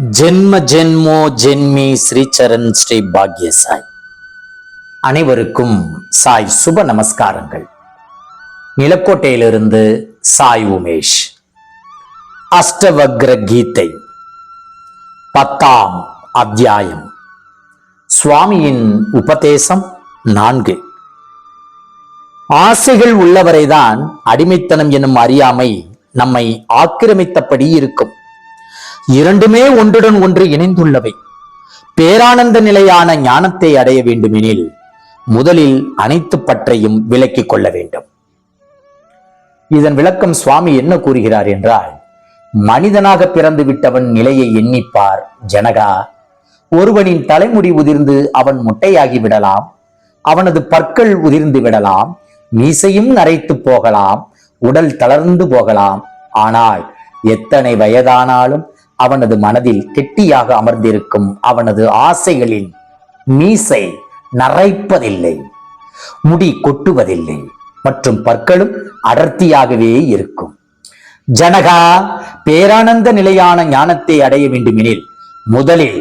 ஜென்ம ஜென்மோ ஜென்மி ஸ்ரீச்சரண் ஸ்ரீ பாக்ய சாய் அனைவருக்கும் சாய் சுப நமஸ்காரங்கள். நிலக்கோட்டையிலிருந்து சாய் உமேஷ். அஷ்டவக்ர கீதை. பத்தாம் அத்தியாயம். சுவாமியின் உபதேசம் நான்கு. ஆசைகள் உள்ளவரைதான் அடிமைத்தனம் என்னும் அறியாமை நம்மை ஆக்கிரமித்தபடி இருக்கும். இரண்டுமே ஒன்றுடன் ஒன்று இணைந்துள்ளவை. பேரானந்த நிலையான ஞானத்தை அடைய வேண்டுமெனில் முதலில் அனைத்து பற்றையும் விலக்கிக் கொள்ள வேண்டும். இதன் விளக்கம் சுவாமி என்ன கூறுகிறார் என்றால் மனிதனாக பிறந்து விட்டவன் நிலையை எண்ணிப்பார் ஜனகா. ஒருவனின் தலைமுடி உதிர்ந்து அவன் முட்டையாகி விடலாம் அவனது பற்கள் உதிர்ந்து விடலாம் மீசையும் நரைத்து போகலாம் உடல் தளர்ந்து போகலாம். ஆனால் எத்தனை வயதானாலும் அவனது மனதில் கெட்டியாக அமர்ந்திருக்கும் அவனது ஆசைகளின் மீசை நரைப்பதில்லை முடி கொட்டுவதில்லை மற்றும் பற்களும் அடர்த்தியாகவே இருக்கும். ஜனகா பேரானந்த நிலையான ஞானத்தை அடைய வேண்டுமெனில் முதலில்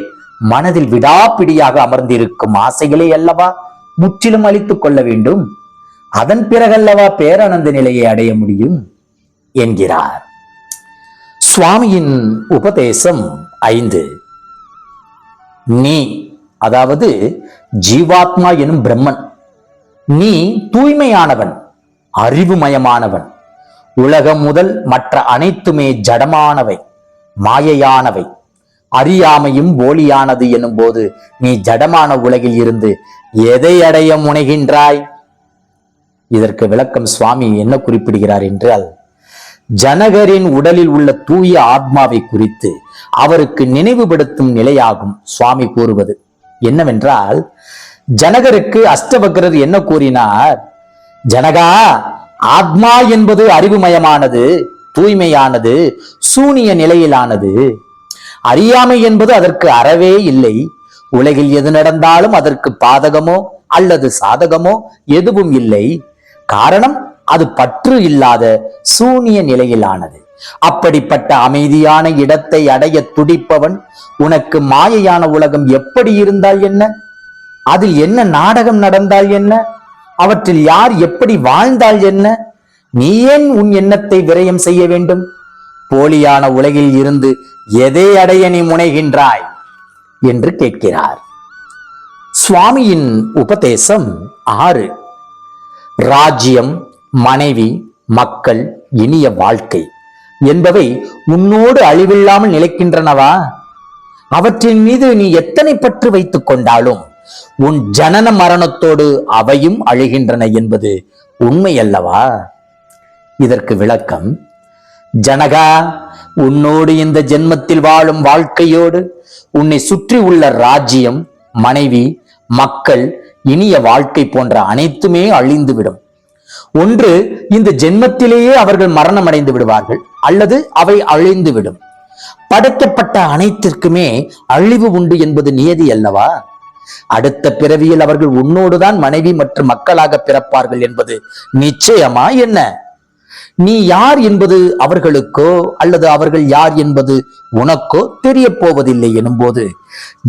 மனதில் விடாப்பிடியாக அமர்ந்திருக்கும் ஆசைகளை அல்லவா முற்றிலும் அழித்துக் கொள்ள வேண்டும்? அதன் பிறகல்லவா பேரானந்த நிலையை அடைய முடியும்? என்கிறார். சுவாமியின் உபதேசம் ஐந்து. நீ அதாவது ஜீவாத்மா எனும் பிரம்மன் நீ தூய்மையானவன் அறிவுமயமானவன் உலகம் முதல் மற்ற அனைத்துமே ஜடமானவை மாயையானவை அறியாமையும் போலியானது எனும் போது நீ ஜடமான உலகில் இருந்து எதை அடைய முனைகின்றாய்? இதற்கு விளக்கம் சுவாமி என்ன குறிப்பிடுகிறார் என்றால் ஜனகரின் உடலில் உள்ள தூய ஆத்மாவை குறித்து அவருக்கு நினைவுபடுத்தும் நிலையாகும் சுவாமி கூறுவது. என்னவென்றால் ஜனகருக்கு அஷ்டபக்ரர் என்ன கூறினார்? ஜனகா ஆத்மா என்பது அறிவுமயமானது தூய்மையானது சூனிய நிலையிலானது. அறியாமை என்பது அதற்கு அறவே இல்லை. உலகில் எது நடந்தாலும் அதற்கு பாதகமோ அல்லது சாதகமோ எதுவும் இல்லை. காரணம் அது பற்று இல்லாத சூனிய நிலையிலானது. அப்படிப்பட்ட அமைதியான இடத்தை அடைய துடிப்பவன் உனக்கு மாயையான உலகம் எப்படி இருந்தால் என்ன? அதில் என்ன நாடகம் நடந்தால் என்ன? அவற்றில் யார் எப்படி வாழ்ந்தால் என்ன? நீ ஏன் உன் எண்ணத்தை விரயம் செய்ய வேண்டும்? போலியான உலகில் இருந்து எதை அடைய நீ முனைகின்றாய்? என்று கேட்கிறார். சுவாமியின் உபதேசம் ஆறு. ராஜ்யம் மனைவி மக்கள் இனிய வாழ்க்கை என்பவை உன்னோடு அழிவில்லாமல் நிலைக்கின்றனவா? அவற்றின் மீது நீ எத்தனை பற்று வைத்துக் கொண்டாலும் உன் ஜனன மரணத்தோடு அவையும் அழிகின்றன என்பது உண்மை அல்லவா இதற்கு விளக்கம் ஜனகா உன்னோடு இந்த ஜென்மத்தில் வாழும் வாழ்க்கையோடு உன்னை சுற்றி உள்ள ராஜ்யம் மனைவி மக்கள் இனிய வாழ்க்கை போன்ற அனைத்துமே அழிந்துவிடும். ஒன்று இந்த ஜென்மத்திலேயே அவர்கள் மரணம் அடைந்து விடுவார்கள் அல்லது அவை அழிந்துவிடும். படைக்கப்பட்ட அனைத்திற்குமே அழிவு உண்டு என்பது நியதி அல்லவா? அடுத்த பிறவியில் அவர்கள் உன்னோடுதான் மனைவி மற்றும் மக்களாக பிறப்பார்கள் என்பது நிச்சயமா என்ன? நீ யார் என்பது அவர்களுக்கோ அல்லது அவர்கள் யார் என்பது உனக்கோ தெரிய போவதில்லை எனும்போது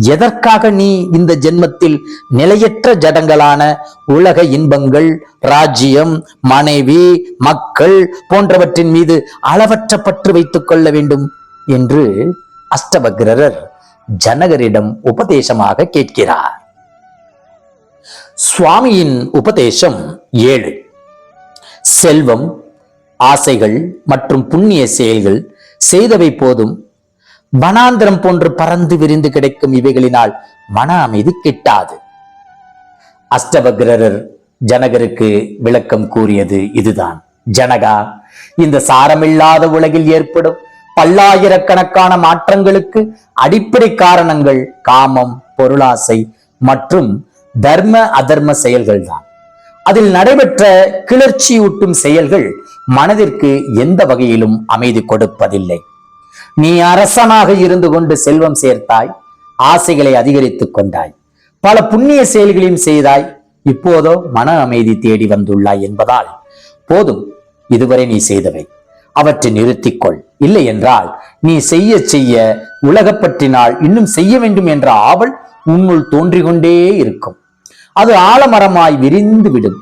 எதற்காக நீ இந்த ஜென்மத்தில் நிலையற்ற ஜடங்களான உலக இன்பங்கள் ராஜ்யம் மனைவி மக்கள் போன்றவற்றின் மீது அளவற்ற பற்று வைத்துக் கொள்ள வேண்டும் என்று அஷ்டவக்ரர் ஜனகரிடம் உபதேசமாக கேட்கிறார். சுவாமியின் உபதேசம் ஏழு. செல்வம் ஆசைகள் மற்றும் புண்ணிய செயல்கள் செய்தவை போதும் வனாந்திரம் போன்று பறந்து விரிந்து கிடைக்கும் இவைகளினால் மன அமைதி கிட்டாது. அஷ்டபகிரர் ஜனகருக்கு விளக்கம் கூறியது இதுதான். ஜனகா இந்த சாரமில்லாத உலகில் ஏற்படும் பல்லாயிரக்கணக்கான மாற்றங்களுக்கு அடிப்படை காரணங்கள் காமம் பொருளாசை மற்றும் தர்ம அதர்ம செயல்கள்தான். அதில் நடைபெற்ற கிளர்ச்சியூட்டும் செயல்கள் மனதிற்கு எந்த வகையிலும் அமைதி கொடுப்பதில்லை. நீ அரசனாக இருந்து கொண்டு செல்வம் சேர்த்தாய் ஆசைகளை அதிகரித்துக் கொண்டாய். பல புண்ணிய செயல்களையும் செய்தாய் இப்போதோ மன அமைதி தேடி வந்துள்ளாய் என்பதால் போதும் இதுவரை நீ செய்தவை. அவற்றை நிறுத்திக்கொள். இல்லை என்றால் நீ செய்ய செய்ய உலகப்பற்றினால் இன்னும் செய்ய வேண்டும் என்ற ஆவல் உன்னுள் தோன்றிக் கொண்டே இருக்கும். அது ஆலமரமாய் விரிந்து விடும்.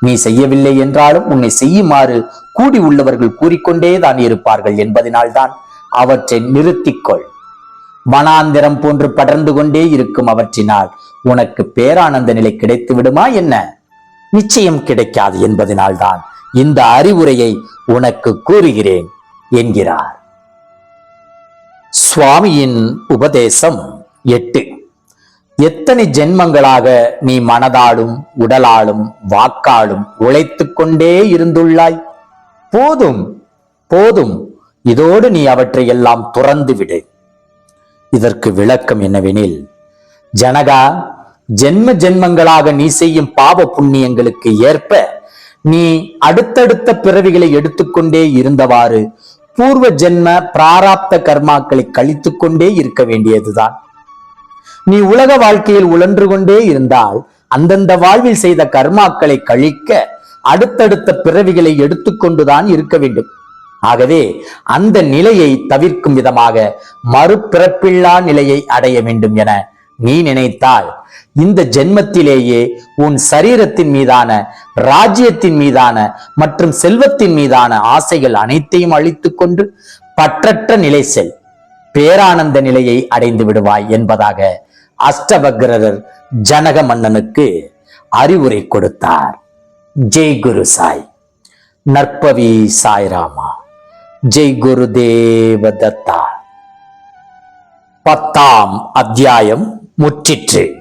நீ செய்யவில்லை என்றாலும் உன்னை செய்யுமாறு கூடி உள்ளவர்கள் கூறிக்கொண்டே தான் இருப்பார்கள் என்பதனால்தான் அவற்றை நிறுத்திக்கொள். மனாந்திரம் போன்று படர்ந்து கொண்டே இருக்கும் அவற்றினால் உனக்கு பேரானந்த நிலை கிடைத்து விடுமா என்ன? நிச்சயம் கிடைக்காது என்பதனால்தான் இந்த அறிவுரையை உனக்கு கூறுகிறேன் என்கிறார். சுவாமியின் உபதேசம் எட்டு. எத்தனை ஜென்மங்களாக நீ மனதாலும் உடலாலும் வாக்காலும் உழைத்துக் கொண்டே இருந்துள்ளாய்? போதும் போதும். இதோடு நீ அவற்றை எல்லாம் துறந்து விடு. இதற்கு விளக்கம் என்னவெனில் ஜனகா ஜென்ம ஜென்மங்களாக நீ செய்யும் பாவ புண்ணியங்களுக்கு ஏற்ப நீ அடுத்தடுத்த பிறவிகளை எடுத்துக்கொண்டே இருந்தவாறு பூர்வ ஜென்ம பிராராப்த கர்மாக்களை கழித்துக்கொண்டே இருக்க வேண்டியதுதான். நீ உலக வாழ்க்கையில் உழன்று கொண்டே இருந்தால் அந்தந்த வாழ்வில் செய்த கர்மாக்களை கழிக்க அடுத்தடுத்த பிறவிகளை எடுத்துக்கொண்டுதான் இருக்க வேண்டும். ஆகவே அந்த நிலையை தவிர்க்கும் விதமாக மறுபிறப்பில்லா நிலையை அடைய வேண்டும் என நீ நினைத்தால் இந்த ஜென்மத்திலேயே உன் சரீரத்தின் மீதான ராஜ்யத்தின் மீதான மற்றும் செல்வத்தின் மீதான ஆசைகள் அனைத்தையும் அழித்துக்கொண்டு பற்றற்ற நிலை செல் பேரானந்த நிலையை அடைந்து விடுவாய் என்பதாக அஷ்டபக்ரர் ஜனக மன்னனுக்கு அறிவுரை கொடுத்தார். ஜெய் குரு சாய். நற்பவி சாய்ராமா. ஜெய் குரு தேவதத்தா. பத்தாம் அத்தியாயம் முற்றிற்று.